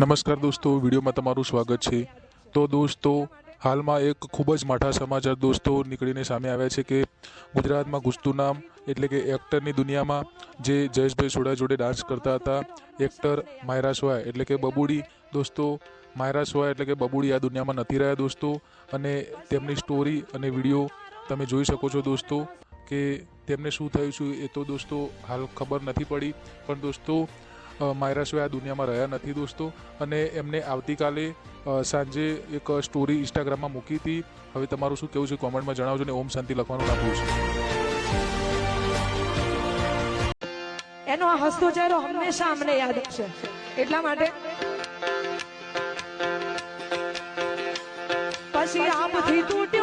નમસ્કાર દોસ્તો, વિડીયોમાં તમારું સ્વાગત છે. તો દોસ્તો, હાલમાં એક ખૂબ જ માઠા સમાચાર દોસ્તો નીકળીને સામે આવ્યા છે કે ગુજરાતમાં ગુસ્તું નામ એટલે કે એક્ટરની દુનિયામાં જે જયેશભાઈ સોડા જોડે ડાન્સ કરતા હતા, એક્ટર માયરા સોયા એટલે કે બબુડી. દોસ્તો, માયરા સોયા એટલે કે બબુડી આ દુનિયામાં નથી રહ્યા દોસ્તો અને તેમની સ્ટોરી અને વીડિયો તમે જોઈ શકો છો દોસ્તો કે તેમને શું થયું છે એ તો દોસ્તો હાલ ખબર નથી પડી. પણ દોસ્તો માયરા સિવાય આ દુનિયામાં રહ્યા નથી દોસ્તો? અને એમને આવતીકાલે સાંજે એક સ્ટોરી ઇન્સ્ટાગ્રામમાં મૂકી હતી. હવે તમારું શું કહેવું છે? કોમેન્ટમાં જણાવજો ને ઓમ શાંતિ લખવાનું ના છે એનો આ હસતો ચહેરો હંમેશા અમને યાદ હશે એટલા માટે પછી આપથી ઘરનો